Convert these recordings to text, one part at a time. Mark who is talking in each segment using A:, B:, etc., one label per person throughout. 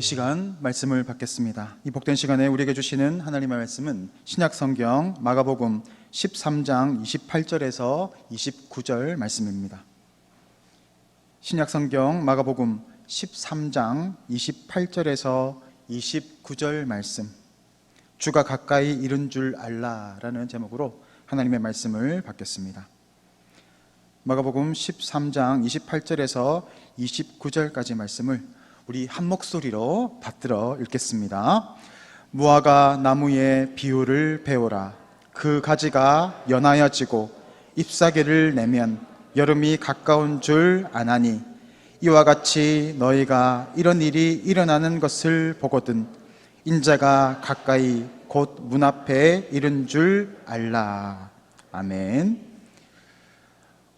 A: 이 시간 말씀을 받겠습니다. 이 복된 시간에 우리에게 주시는 하나님의 말씀은 신약 성경 마가복음 13장 28절에서 29절 말씀입니다. 신약 성경 마가복음 13장 28절에서 29절 말씀. 주가 가까이 이른 줄 알라라는 제목으로 하나님의 말씀을 받겠습니다. 마가복음 13장 28절에서 29절까지 말씀을 우리 한 목소리로 받들어 읽겠습니다. 무화과 나무의 비유를 배우라. 그 가지가 연하여지고 잎사귀를 내면 여름이 가까운 줄 아나니 이와 같이 너희가 이런 일이 일어나는 것을 보거든 인자가 가까이 곧 문 앞에 이른 줄 알라. 아멘.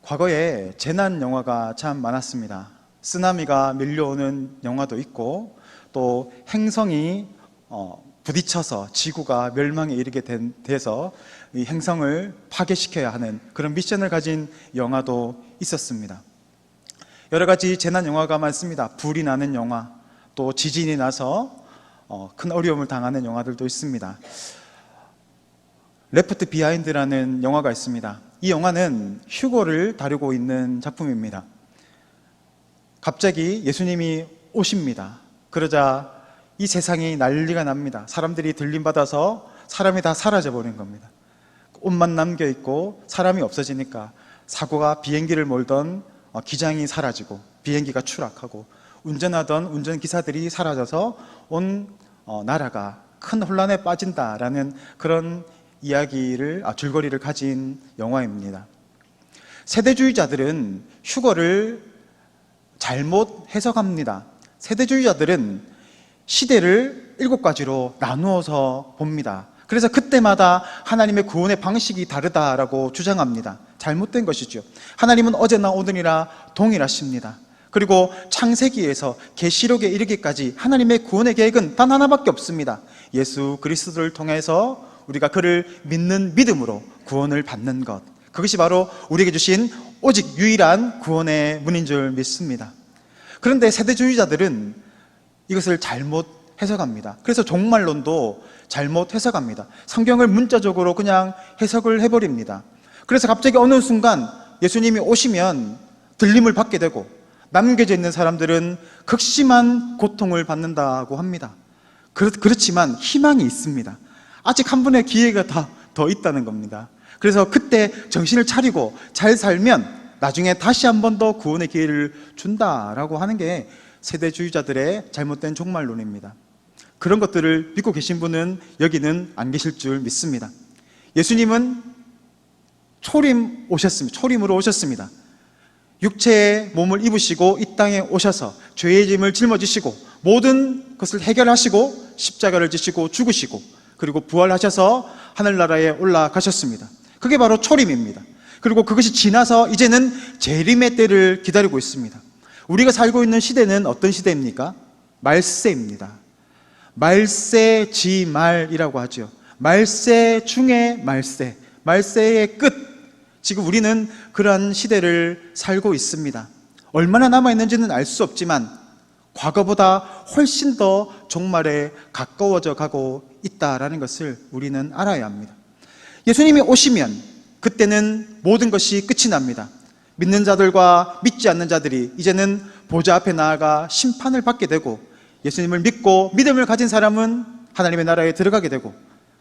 A: 과거에 재난 영화가 참 많았습니다. 쓰나미가 밀려오는 영화도 있고 또 행성이 어, 부딪혀서 지구가 멸망에 이르게 된, 돼서 이 행성을 파괴시켜야 하는 그런 미션을 가진 영화도 있었습니다. 여러 가지 재난 영화가 많습니다. 불이 나는 영화, 또 지진이 나서 어, 큰 어려움을 당하는 영화들도 있습니다. 레프트 비하인드라는 영화가 있습니다. 이 영화는 휴고를 다루고 있는 작품입니다. 갑자기 예수님이 오십니다. 그러자 이 세상이 난리가 납니다. 사람들이 들림받아서 사람이 다 사라져 버린 겁니다. 옷만 남겨 있고 사람이 없어지니까 사고가 비행기를 몰던 어, 기장이 사라지고 비행기가 추락하고 운전하던 운전기사들이 사라져서 온 어, 나라가 큰 혼란에 빠진다라는 그런 이야기를 아, 줄거리를 가진 영화입니다. 세대주의자들은 휴거를 잘못 해석합니다. 세대주의자들은 시대를 일곱 가지로 나누어서 봅니다. 그래서 그때마다 하나님의 구원의 방식이 다르다라고 주장합니다. 잘못된 것이죠. 하나님은 어제나 오늘이나 동일하십니다. 그리고 창세기에서 계시록에 이르기까지 하나님의 구원의 계획은 단 하나밖에 없습니다. 예수 그리스도를 통해서 우리가 그를 믿는 믿음으로 구원을 받는 것. 그것이 바로 우리에게 주신 오직 유일한 구원의 문인 줄 믿습니다. 그런데 세대주의자들은 이것을 잘못 해석합니다. 그래서 종말론도 잘못 해석합니다. 성경을 문자적으로 그냥 해석을 해버립니다. 그래서 갑자기 어느 순간 예수님이 오시면 들림을 받게 되고 남겨져 있는 사람들은 극심한 고통을 받는다고 합니다. 그렇지만 희망이 있습니다. 아직 한 번의 기회가 더, 더 있다는 겁니다. 그래서 그때 정신을 차리고 잘 살면 나중에 다시 한 번 더 구원의 기회를 준다라고 하는 게 세대주의자들의 잘못된 종말론입니다. 그런 것들을 믿고 계신 분은 여기는 안 계실 줄 믿습니다. 예수님은 초림 오셨습니다. 초림으로 오셨습니다. 육체의 몸을 입으시고 이 땅에 오셔서 죄의 짐을 짊어지시고 모든 것을 해결하시고 십자가를 지시고 죽으시고 그리고 부활하셔서 하늘나라에 올라가셨습니다. 그게 바로 초림입니다. 그리고 그것이 지나서 이제는 재림의 때를 기다리고 있습니다. 우리가 살고 있는 시대는 어떤 시대입니까? 말세입니다. 말세지말이라고 하죠. 말세 중에 말세, 말세의 끝. 지금 우리는 그러한 시대를 살고 있습니다. 얼마나 남아있는지는 알 수 없지만 과거보다 훨씬 더 종말에 가까워져 가고 있다라는 것을 우리는 알아야 합니다. 예수님이 오시면 그때는 모든 것이 끝이 납니다. 믿는 자들과 믿지 않는 자들이 이제는 보좌 앞에 나아가 심판을 받게 되고 예수님을 믿고 믿음을 가진 사람은 하나님의 나라에 들어가게 되고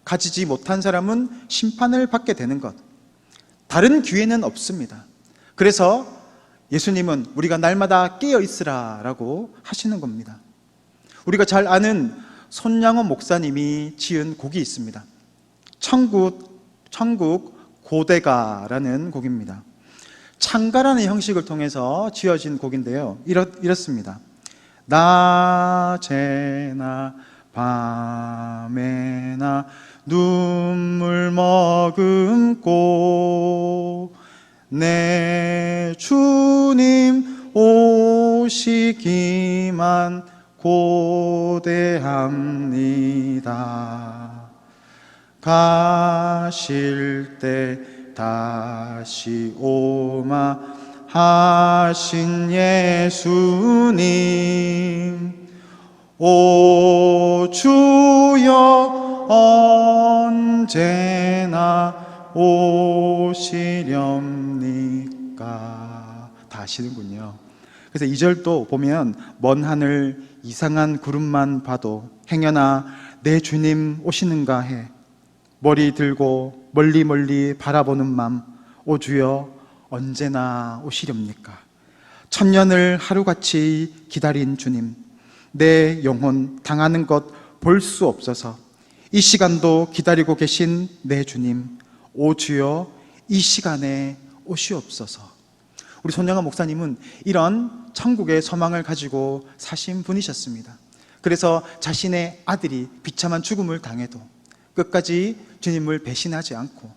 A: 가지지 못한 사람은 심판을 받게 되는 것. 다른 기회는 없습니다. 그래서 예수님은 우리가 날마다 깨어 있으라라고 하시는 겁니다. 우리가 잘 아는 손양원 목사님이 지은 곡이 있습니다. 천국, 천국 고대가라는 곡입니다. 창가라는 형식을 통해서 지어진 곡인데요. 이렇, 이렇습니다. 낮에나 밤에나 눈물 머금고 내 주님 오시기만 고대합니다. 가실 때 다시 오마 하신 예수님. 오 주여 언제나 오시렵니까? 다 아시는군요. 그래서 이절도 보면 먼 하늘 이상한 구름만 봐도 행여나 내 주님 오시는가 해 머리 들고 멀리 멀리 바라보는 맘 오 주여 언제나 오시렵니까? 천년을 하루같이 기다린 주님 내 영혼 당하는 것 볼 수 없어서 이 시간도 기다리고 계신 내 주님 오 주여 이 시간에 오시옵소서. 우리 손영아 목사님은 이런 천국의 소망을 가지고 사신 분이셨습니다. 그래서 자신의 아들이 비참한 죽음을 당해도 끝까지 주님을 배신하지 않고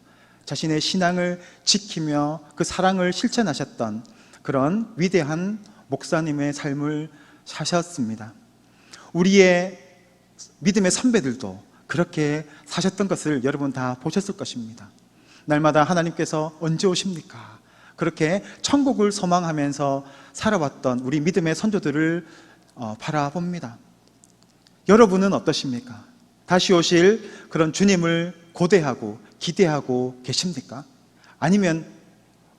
A: 자신의 신앙을 지키며 그 사랑을 실천하셨던 그런 위대한 목사님의 삶을 사셨습니다. 우리의 믿음의 선배들도 그렇게 사셨던 것을 여러분 다 보셨을 것입니다. 날마다 하나님께서 언제 오십니까? 그렇게 천국을 소망하면서 살아왔던 우리 믿음의 선조들을 어, 바라봅니다. 여러분은 어떠십니까? 다시 오실 그런 주님을 고대하고 기대하고 계십니까? 아니면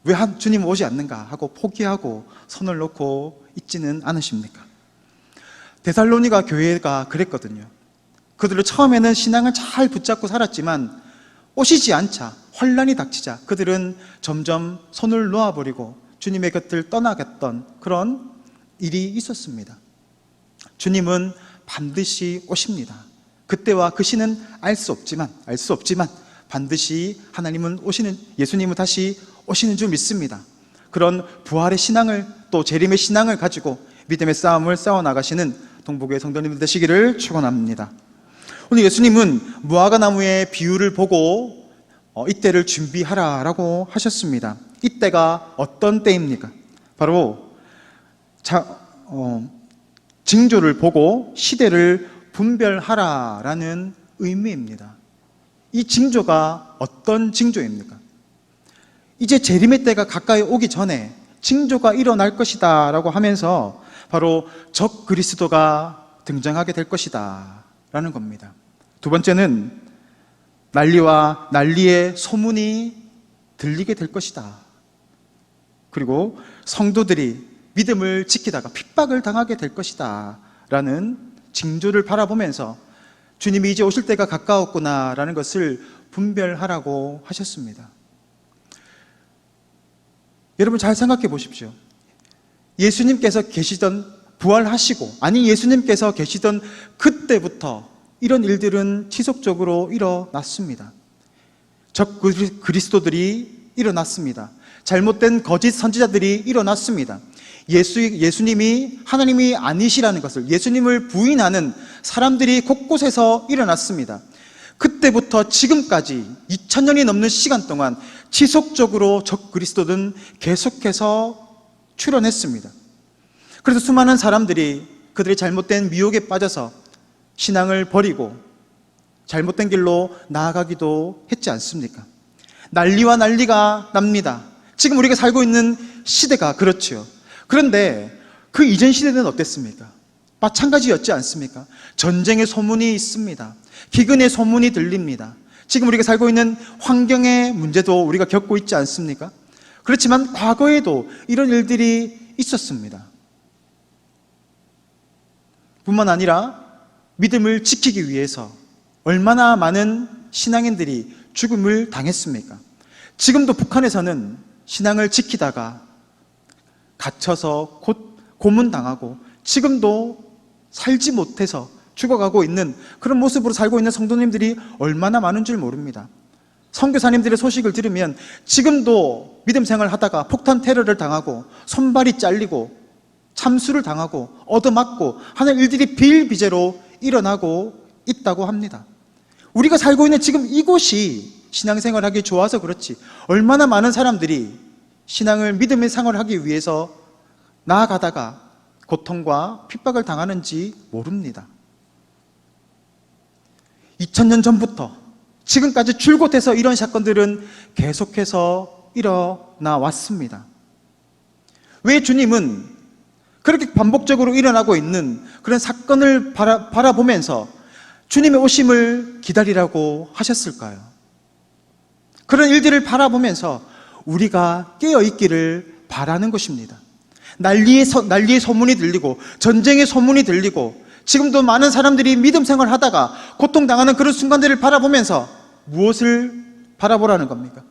A: 왜한 주님 오지 않는가 하고 포기하고 손을 놓고 있지는 않으십니까? 데살로니가 교회가 그랬거든요. 그들은 처음에는 신앙을 잘 붙잡고 살았지만 오시지 않자 환란이 닥치자 그들은 점점 손을 놓아버리고 주님의 곁을 떠나갔던 그런 일이 있었습니다. 주님은 반드시 오십니다. 그때와 그 시는 알 수 없지만 알 수 없지만 반드시 하나님은 오시는 예수님은 다시 오시는 줄 믿습니다. 그런 부활의 신앙을 또 재림의 신앙을 가지고 믿음의 싸움을 싸워 나가시는 동북의 성도님들 되시기를 축원합니다. 오늘 예수님은 무화과 나무의 비유를 보고 어, 이때를 준비하라라고 하셨습니다. 이때가 어떤 때입니까? 바로 자, 어, 징조를 보고 시대를 분별하라라는 의미입니다. 이 징조가 어떤 징조입니까? 이제 재림의 때가 가까이 오기 전에 징조가 일어날 것이다 라고 하면서 바로 적 그리스도가 등장하게 될 것이다 라는 겁니다. 두 번째는 난리와 난리의 소문이 들리게 될 것이다. 그리고 성도들이 믿음을 지키다가 핍박을 당하게 될 것이다 라는 징조를 바라보면서 주님이 이제 오실 때가 가까웠구나라는 것을 분별하라고 하셨습니다. 여러분 잘 생각해 보십시오. 예수님께서 계시던 부활하시고 아니 예수님께서 계시던 그때부터 이런 일들은 지속적으로 일어났습니다. 적 그리- 그리스도들이 일어났습니다. 잘못된 거짓 선지자들이 일어났습니다. 예수, 예수님이 하나님이 아니시라는 것을 예수님을 부인하는 사람들이 곳곳에서 일어났습니다. 그때부터 지금까지 2000년이 넘는 시간 동안 지속적으로 적 그리스도는 계속해서 출현했습니다. 그래서 수많은 사람들이 그들의 잘못된 미혹에 빠져서 신앙을 버리고 잘못된 길로 나아가기도 했지 않습니까? 난리와 난리가 납니다. 지금 우리가 살고 있는 시대가 그렇지요. 그런데 그 이전 시대는 어땠습니까? 마찬가지였지 않습니까? 전쟁의 소문이 있습니다. 기근의 소문이 들립니다. 지금 우리가 살고 있는 환경의 문제도 우리가 겪고 있지 않습니까? 그렇지만 과거에도 이런 일들이 있었습니다. 뿐만 아니라 믿음을 지키기 위해서 얼마나 많은 신앙인들이 죽음을 당했습니까? 지금도 북한에서는 신앙을 지키다가 갇혀서 곧 고문당하고 지금도 살지 못해서 죽어가고 있는 그런 모습으로 살고 있는 성도님들이 얼마나 많은 줄 모릅니다. 선교사님들의 소식을 들으면 지금도 믿음 생활 하다가 폭탄 테러를 당하고 손발이 잘리고 참수를 당하고 얻어맞고 하는 일들이 비일비재로 일어나고 있다고 합니다. 우리가 살고 있는 지금 이곳이 신앙생활하기 좋아서 그렇지 얼마나 많은 사람들이 신앙을 믿음의 생활을 하기 위해서 나아가다가 고통과 핍박을 당하는지 모릅니다. 2000년 전부터 지금까지 해서 이런 사건들은 계속해서 일어나 왔습니다. 왜 주님은 그렇게 반복적으로 일어나고 있는 그런 사건을 바라, 바라보면서 주님의 오심을 기다리라고 하셨을까요? 그런 일들을 바라보면서 우리가 깨어 있기를 바라는 것입니다. 난리의, 서, 난리의 소문이 들리고 전쟁의 소문이 들리고 지금도 많은 사람들이 믿음 생활 하다가 고통당하는 그런 순간들을 바라보면서 무엇을 바라보라는 겁니까?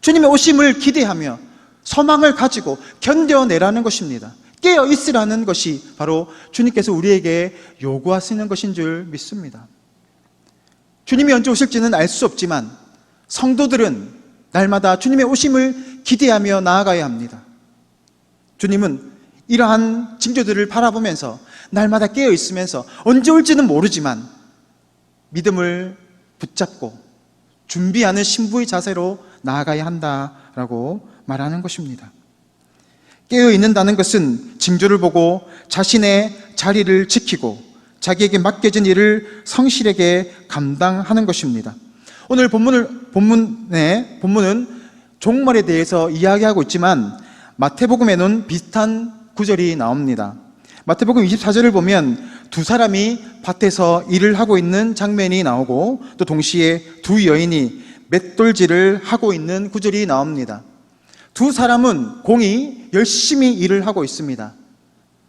A: 주님의 오심을 기대하며 소망을 가지고 견뎌내라는 것입니다. 깨어 있으라는 것이 바로 주님께서 우리에게 요구하시는 것인 줄 믿습니다. 주님이 언제 오실지는 알 수 없지만 성도들은 날마다 주님의 오심을 기대하며 나아가야 합니다. 주님은 이러한 징조들을 바라보면서 날마다 깨어 있으면서 언제 올지는 모르지만 믿음을 붙잡고 준비하는 신부의 자세로 나아가야 한다라고 말하는 것입니다. 깨어 있는다는 것은 징조를 보고 자신의 자리를 지키고 자기에게 맡겨진 일을 성실하게 감당하는 것입니다. 오늘 본문을 본문에 본문은 종말에 대해서 이야기하고 있지만 마태복음에는 비슷한 구절이 나옵니다. 마태복음 24절을 보면 두 사람이 밭에서 일을 하고 있는 장면이 나오고 또 동시에 두 여인이 맷돌질을 하고 있는 구절이 나옵니다. 두 사람은 공이 열심히 일을 하고 있습니다.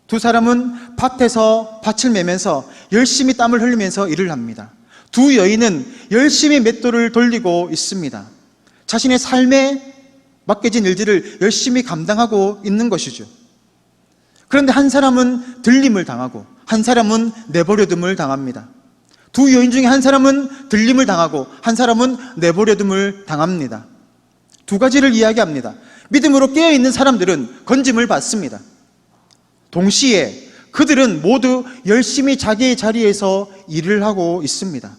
A: 두 사람은 밭에서 밭을 매면서 열심히 땀을 흘리면서 일을 합니다. 두 여인은 열심히 맷돌을 돌리고 있습니다. 자신의 삶에 맡겨진 일들을 열심히 감당하고 있는 것이죠. 그런데 한 사람은 들림을 당하고 한 사람은 내버려둠을 당합니다. 두 여인 중에 한 사람은 들림을 당하고 한 사람은 내버려둠을 당합니다. 두 가지를 이야기합니다. 믿음으로 깨어 있는 사람들은 건짐을 받습니다. 동시에 그들은 모두 열심히 자기의 자리에서 일을 하고 있습니다.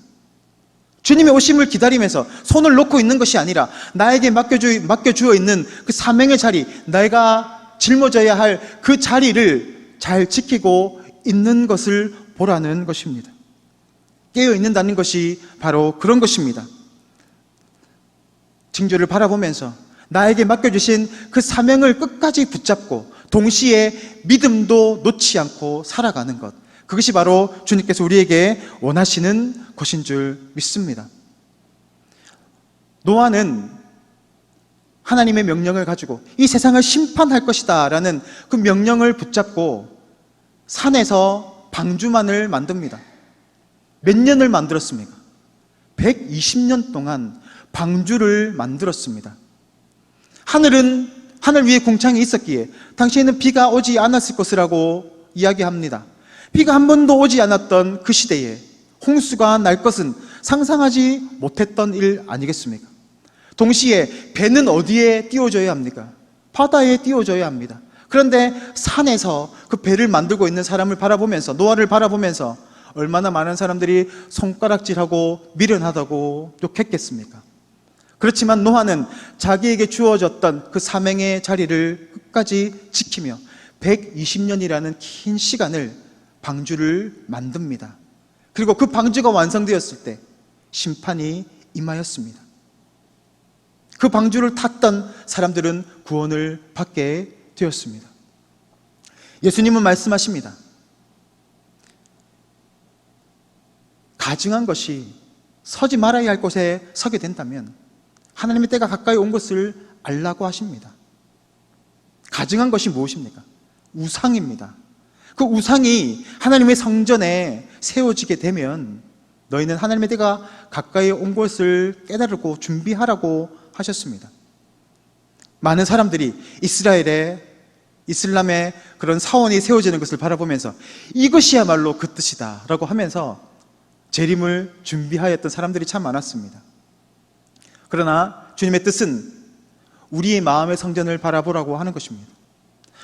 A: 주님의 오심을 기다리면서 손을 놓고 있는 것이 아니라 나에게 맡겨주, 맡겨주어 있는 그 사명의 자리, 내가 짊어져야 할 그 자리를 잘 지키고 있는 것을 보라는 것입니다. 깨어 있는다는 것이 바로 그런 것입니다. 징조를 바라보면서 나에게 맡겨주신 그 사명을 끝까지 붙잡고 동시에 믿음도 놓지 않고 살아가는 것. 그것이 바로 주님께서 우리에게 원하시는 것인 줄 믿습니다. 노아는 하나님의 명령을 가지고 이 세상을 심판할 것이다 라는 그 명령을 붙잡고 산에서 방주만을 만듭니다. 몇 년을 만들었습니까? 120년 동안 방주를 만들었습니다. 하늘은 하늘 위에 궁창이 있었기에 당시에는 비가 오지 않았을 것이라고 이야기합니다. 비가 한 번도 오지 않았던 그 시대에 홍수가 날 것은 상상하지 못했던 일 아니겠습니까? 동시에 배는 어디에 띄워져야 합니까? 바다에 띄워져야 합니다. 그런데 산에서 그 배를 만들고 있는 사람을 바라보면서 노아를 바라보면서 얼마나 많은 사람들이 손가락질하고 미련하다고 욕했겠습니까? 그렇지만 노아는 자기에게 주어졌던 그 사명의 자리를 끝까지 지키며 120년이라는 긴 시간을 방주를 만듭니다. 그리고 그 방주가 완성되었을 때 심판이 임하였습니다. 그 방주를 탔던 사람들은 구원을 받게 되었습니다. 예수님은 말씀하십니다. 가증한 것이 서지 말아야 할 곳에 서게 된다면 하나님의 때가 가까이 온 것을 알라고 하십니다. 가증한 것이 무엇입니까? 우상입니다. 그 우상이 하나님의 성전에 세워지게 되면 너희는 하나님의 때가 가까이 온 것을 깨달고 준비하라고 하셨습니다. 많은 사람들이 이스라엘의 이슬람의 그런 사원이 세워지는 것을 바라보면서 이것이야말로 그 뜻이다 라고 하면서 재림을 준비하였던 사람들이 참 많았습니다. 그러나 주님의 뜻은 우리의 마음의 성전을 바라보라고 하는 것입니다.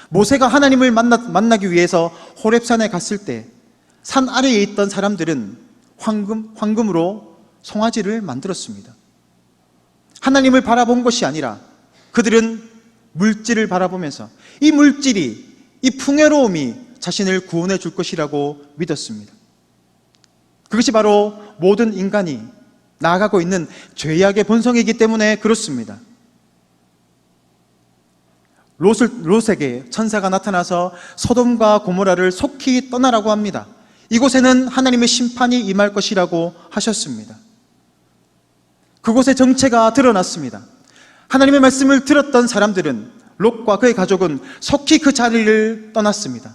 A: 모세가 하나님을 만나, 만나기 위해서 호렙산에 갔을 때 산 아래에 있던 사람들은 황금, 황금으로 송아지를 만들었습니다. 하나님을 바라본 것이 아니라 그들은 물질을 바라보면서 이 물질이, 이 풍요로움이 자신을 구원해 줄 것이라고 믿었습니다. 그것이 바로 모든 인간이 나아가고 있는 죄악의 본성이기 때문에 그렇습니다. 롯을, 롯에게 천사가 나타나서 소돔과 고모라를 속히 떠나라고 합니다. 이곳에는 하나님의 심판이 임할 것이라고 하셨습니다. 그곳의 정체가 드러났습니다. 하나님의 말씀을 들었던 사람들은 롯과 그의 가족은 속히 그 자리를 떠났습니다.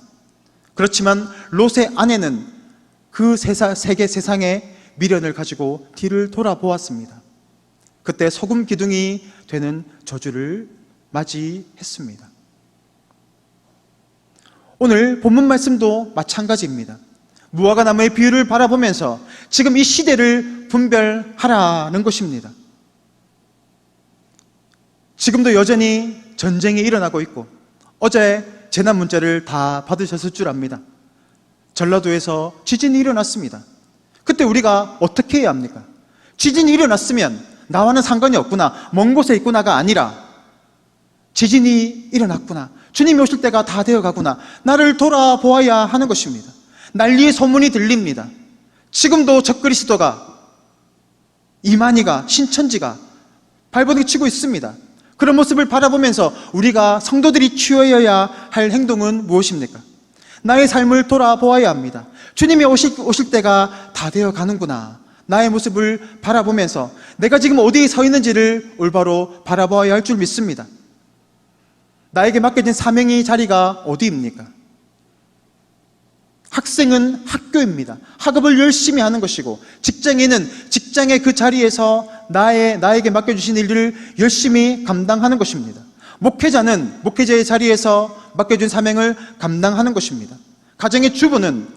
A: 그렇지만 롯의 아내는 그 세사, 세계 세상의 미련을 가지고 뒤를 돌아보았습니다. 그때 소금 기둥이 되는 저주를 맞이했습니다. 오늘 본문 말씀도 마찬가지입니다. 무화과 나무의 비유를 바라보면서 지금 이 시대를 분별하라는 것입니다. 지금도 여전히 전쟁이 일어나고 있고 어제 재난 문자를 다 받으셨을 줄 압니다. 전라도에서 지진이 일어났습니다. 그때 우리가 어떻게 해야 합니까? 지진이 일어났으면 나와는 상관이 없구나. 먼 곳에 있구나가 아니라 지진이 일어났구나. 주님이 오실 때가 다 되어 가구나. 나를 돌아보아야 하는 것입니다. 난리의 소문이 들립니다. 지금도 적그리스도가 이만희가 신천지가 발버둥 치고 있습니다. 그런 모습을 바라보면서 우리가 성도들이 취하여야 할 행동은 무엇입니까? 나의 삶을 돌아보아야 합니다. 주님이 오실, 오실 때가 다 되어 가는구나. 나의 모습을 바라보면서 내가 지금 어디에 서 있는지를 올바로 바라보아야 할 줄 믿습니다. 나에게 맡겨진 사명의 자리가 어디입니까? 학생은 학교입니다. 학업을 열심히 하는 것이고, 직장인은 직장의 그 자리에서 나의, 나에게 맡겨 주신 일들을 열심히 감당하는 것입니다. 목회자는 목회자의 자리에서 맡겨준 사명을 감당하는 것입니다. 가정의 주부는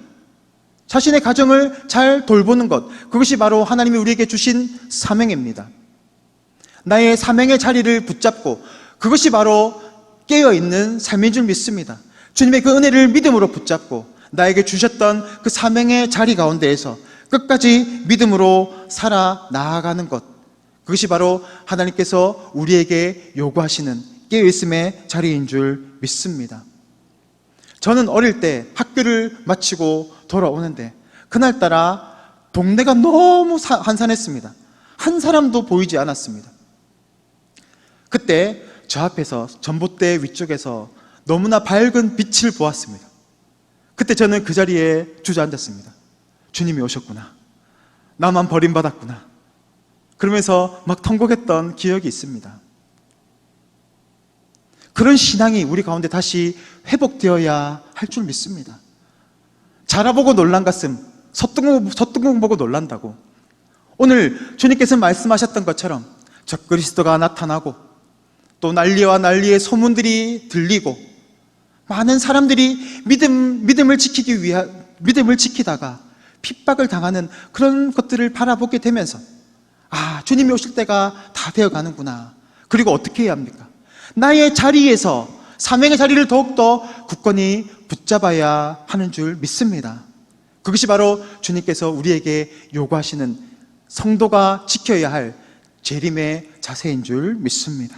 A: 자신의 가정을 잘 돌보는 것, 그것이 바로 하나님이 우리에게 주신 사명입니다. 나의 사명의 자리를 붙잡고 그것이 바로 깨어있는 삶인 줄 믿습니다. 주님의 그 은혜를 믿음으로 붙잡고 나에게 주셨던 그 사명의 자리 가운데에서 끝까지 믿음으로 살아 나아가는 것. 그것이 바로 하나님께서 우리에게 요구하시는 깨어있음의 자리인 줄 믿습니다. 저는 어릴 때 학교를 마치고 돌아오는데 그날따라 동네가 너무 사- 한산했습니다. 한 사람도 보이지 않았습니다. 그때 저 앞에서 전봇대 위쪽에서 너무나 밝은 빛을 보았습니다. 그때 저는 그 자리에 주저앉았습니다. 주님이 오셨구나. 나만 버림받았구나. 그러면서 막 통곡했던 기억이 있습니다. 그런 신앙이 우리 가운데 다시 회복되어야 할 줄 믿습니다. 자라보고 놀란 가슴, 서뚱, 서뚱 보고 놀란다고. 오늘 주님께서 말씀하셨던 것처럼 적그리스도가 나타나고 또 난리와 난리의 소문들이 들리고 많은 사람들이 믿음, 믿음을 지키기 위하, 믿음을 지키다가 핍박을 당하는 그런 것들을 바라보게 되면서 아, 주님이 오실 때가 다 되어 가는구나. 그리고 어떻게 해야 합니까? 나의 자리에서 사명의 자리를 더욱더 굳건히 붙잡아야 하는 줄 믿습니다. 그것이 바로 주님께서 우리에게 요구하시는 성도가 지켜야 할 재림의 자세인 줄 믿습니다.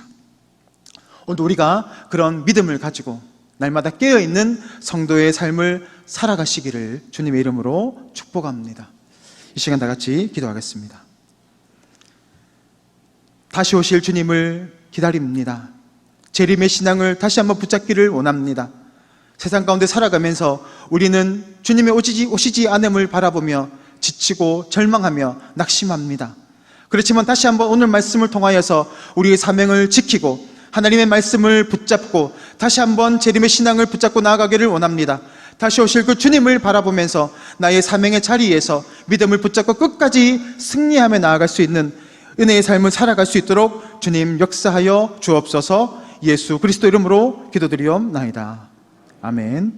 A: 오늘 우리가 그런 믿음을 가지고 날마다 깨어있는 성도의 삶을 살아가시기를 주님의 이름으로 축복합니다. 이 시간 다 같이 기도하겠습니다. 다시 오실 주님을 기다립니다. 재림의 신앙을 다시 한번 붙잡기를 원합니다. 세상 가운데 살아가면서 우리는 주님의 오시지, 오시지 않음을 바라보며 지치고 절망하며 낙심합니다. 그렇지만 다시 한번 오늘 말씀을 통하여서 우리의 사명을 지키고 하나님의 말씀을 붙잡고 다시 한번 재림의 신앙을 붙잡고 나아가기를 원합니다. 다시 오실 그 주님을 바라보면서 나의 사명의 자리에서 믿음을 붙잡고 끝까지 승리하며 나아갈 수 있는 은혜의 삶을 살아갈 수 있도록 주님 역사하여 주옵소서 예수 그리스도 이름으로 기도드리옵나이다. 아멘.